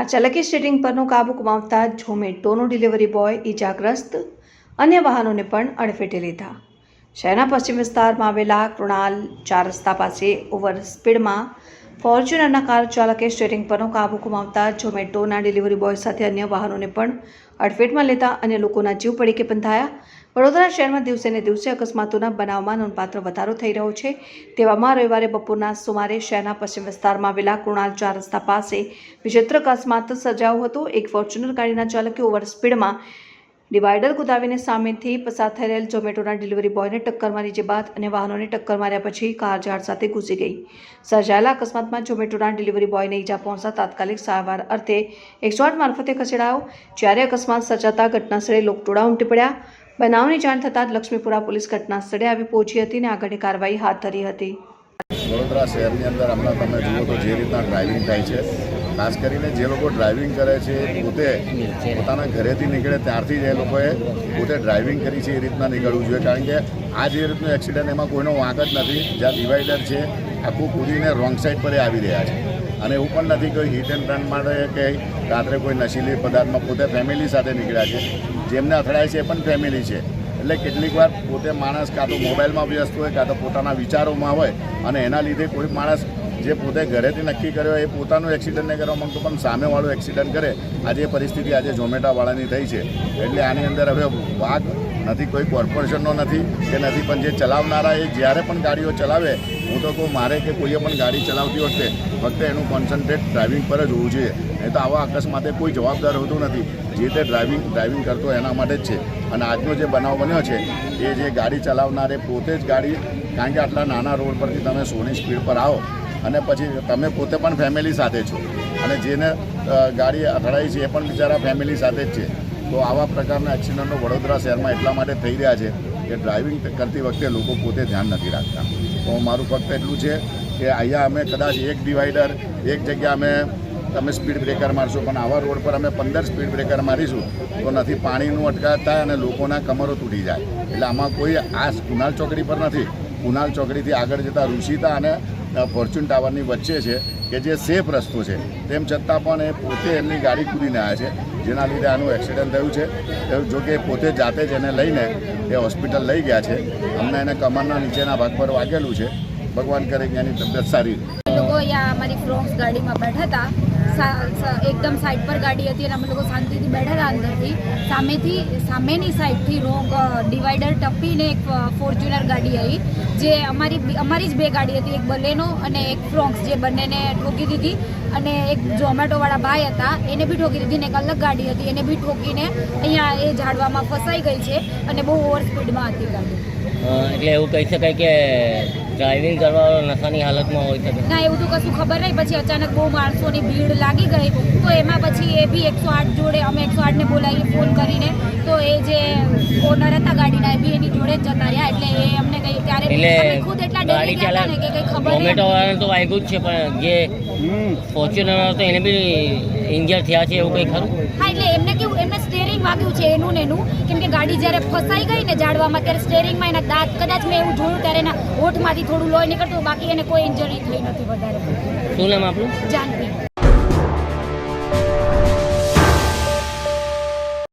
Car ચાલકે stating પરનો કાબુ ગુમાવતા ઝોમેટોનો ડિલિવરી બોય ઈજાગ્રસ્ત. અન્ય વાહનોને પણ અડફેટે લીધા. શહેરના પશ્ચિમ વિસ્તારમાં આવેલા કૃણાલ ચાર રસ્તા પાસે ઓવર સ્પીડમાં ફોર્ચ્યુનરના કાર ચાલકે સ્ટેરિંગ પરનો કાબુ ગુમાવતા ઝોમેટોના ડિલિવરી બોય સાથે અન્ય વાહનોને પણ અડફેટમાં લેતા અન્ય લોકોના જીવ પડીકે બંધાયા. વડોદરા શહેરમાં દિવસે ને દિવસે અકસ્માતોના બનાવમાં નોંધપાત્ર વધારો થઈ રહ્યો છે. તેવામાં રવિવારે બપોરના સુમારે શહેરના પશ્ચિમ વિસ્તારમાં આવેલા કૃણાલ ચાર રસ્તા પાસે વિચિત્ર અકસ્માત સર્જાયો હતો. એક ફોર્ચ્યુનર ગાડીના ચાલકે ઓવર સ્પીડમાં ડિવાઈડર કુદાવીને સામેથી પસાર થઈ રહેલ ઝોમેટોના ડિલિવરી બોયને ટક્કર મારી જે બાદ અને વાહનોને ટક્કર માર્યા પછી કાર ઝાડ સાથે ઘૂસી ગઈ. સર્જાયેલા અકસ્માતમાં ઝોમેટોના ડિલિવરી બોયને ઈજા પહોંચતા તાત્કાલિક સારવાર અર્થે એકસો આઠ મારફતે ખસેડાયો. જ્યારે અકસ્માત સર્જાતા ઘટનાસ્થળે લોકટોળા ઉમટી પડ્યા. બનાવની જાણ થતાં જ લક્ષ્મીપુરા પોલીસ ઘટનાસ્થળે આવી પહોંચી હતી અને આગળની કાર્યવાહી હાથ ધરી હતી. વડોદરા શહેરની અંદર હમણાં તમે જુઓ તો જે રીતના ડ્રાઇવિંગ થાય છે ખાસ કરીને જે લોકો ડ્રાઇવિંગ કરે છે, પોતે પોતાના ઘરેથી નીકળે ત્યારથી જ એ લોકોએ પોતે ડ્રાઇવિંગ કરી છે એ રીતના નીકળવું જોઈએ. કારણ કે આ જે રીતનું એક્સિડન્ટ એમાં કોઈનો વાંક જ નથી. જ્યાં ડિવાઈડર છે, આખું કૂદીને રોંગ સાઈડ પર આવી રહ્યા છે. અને એવું પણ નથી કોઈ હિટ એન્ડ રન માટે કે રાત્રે કોઈ નશીલી પદાર્થમાં પોતે ફેમિલી સાથે નીકળ્યા છે. જેમને અથડાય છે એ પણ ફેમિલી છે. એટલે કેટલીક વાર પોતે માણસ કાં તો મોબાઈલમાં વ્યસ્ત હોય, કાં તો પોતાના વિચારોમાં હોય અને એના લીધે કોઈ માણસ જે પોતે ઘરેથી નક્કી કર્યો એ પોતાનું એક્સિડન્ટ નહીં કરવા માગતો, પણ સામેવાળું એક્સિડન્ટ કરે. આજે પરિસ્થિતિ આજે ઝોમેટાવાળાની થઈ છે. એટલે આની અંદર હવે વાઘ નથી, કોઈ કોર્પોરેશનનો નથી કે નથી, પણ જે ચલાવનારા એ જ્યારે પણ ગાડીઓ ચલાવે, હું તો કહું મારે કે કોઈએ પણ ગાડી ચલાવતી વખતે ફક્ત એનું કોન્સન્ટ્રેટ ડ્રાઇવિંગ પર જ હોવું જોઈએ. નહીં તો આવા અકસ્માતે કોઈ જવાબદાર હોતું નથી. જે તે ડ્રાઇવિંગ ડ્રાઇવિંગ કરતો એના માટે જ છે. અને આજનો જે બનાવ બન્યો છે, એ જે ગાડી ચલાવનારે પોતે જ ગાડી, કારણ કે આટલા નાના રોડ પરથી તમે સોની સ્પીડ પર આવો અને પછી તમે પોતે પણ ફેમિલી સાથે છો. અને જેને ગાડી અથડાઈ છે એ પણ બિચારા ફેમિલી સાથે જ છે. તો આવા પ્રકારના એક્સિડન્ટો વડોદરા શહેરમાં એટલા માટે થઈ રહ્યા છે કે ડ્રાઇવિંગ કરતી વખતે લોકો પોતે ધ્યાન નથી રાખતા. તો મારું ફક્ત એટલું છે કે અહીંયા અમે કદાચ એક ડિવાઈડર એક જગ્યા અમે તમે સ્પીડ બ્રેકર મારશો. પણ આવા રોડ પર અમે પંદર સ્પીડ બ્રેકર મારીશું તો નથી પાણીનું અટકાત થાય અને લોકોના કમરો તૂટી જાય. એટલે આમાં કોઈ આ કુનાલ ચોકડી પર નથી. કુનાલ ચોકડીથી આગળ જતાં ઋષિતા અને ફોર્ચ્યુન ટાવરની વચ્ચે છે કે જે સેફ રસ્તો છે. તેમ છતાં પણ એ પોતે એમની ગાડી કૂદીને આવ્યા છે. જેના લીધે આનું એક્સિડન્ટ થયું છે. જો કે પોતે જાતે જ એને લઈને એ હોસ્પિટલ લઈ ગયા છે. અમને એને કમરના નીચેના ભાગ પર વાગેલું છે. ભગવાન કરે કે એની તબિયત સારી. લોકો અહીંયા અમારી ફ્રોક્સ ગાડીમાં બેઠા હતા. એકદમ સાઈડ પર ગાડી હતી અને અમે લોકો શાંતિથી બેઠેલા અંદરથી. સામેથી, સામેની સાઈડથી રોંગ ડિવાઈડર ટપીને એક ફોર્ચ્યુનર ગાડી આવી, જે અમારી અમારી જ બે ગાડી હતી, એક બલેનો અને એક ફ્રોક્સ જે બંનેને ઠોકી દીધી અને એક ઝોમેટોવાળા ભાઈ હતા, એને બી ઠોકી દીધી ને એક અલગ ગાડી હતી, એને બી ઠોકીને અહીંયા એ ઝાડવામાં ફસાઈ ગઈ છે અને બહુ ઓવર સ્પીડમાં હતી ગાડી. એટલે એવું કહી શકાય કે ડ્રાઇવિંગ કરવાનો નશાની હાલતમાં હોય શકે ના એવું તો કશું ખબર નહીં. પછી અચાનક બહુ માણસોની ભીડ લાગી ગઈ. તો એમાં પછી એ બી એકસો આઠ જોડે અમે એકસો આઠને બોલાવીએ ફોન કરીને તો એ જે ઓનર હતા ગાડીના એ બી એની જોડે જ જતા રહ્યા. એટલે એ અમને કઈ ત્યારે એટલે ખુદ એટલા ડરી ગાડી ગયા ને કે કઈ ખબર ટોમેટો વાળાને તો વાગ્યું જ છે પણ જે ફોર્ચ્યુનર હતો એને બી ઇન્જર થયા છે એવું કંઈ ખરું? હા એટલે એમને સ્ટેરિંગ વાગ્યું છે એનું ને એનું. કેમ કે ગાડી જ્યારે ફસાઈ ગઈ ને ઝાડવામાં ત્યારે સ્ટેરિંગમાં એના દાંત કદાચ મેં એવું જોયું ત્યારે એના હોઠમાંથી થોડું લોહી નીકળતું બાકી એને કોઈ ઇન્જરી થઈ નથી વધારે. શું નામ આપણું? જાનવી.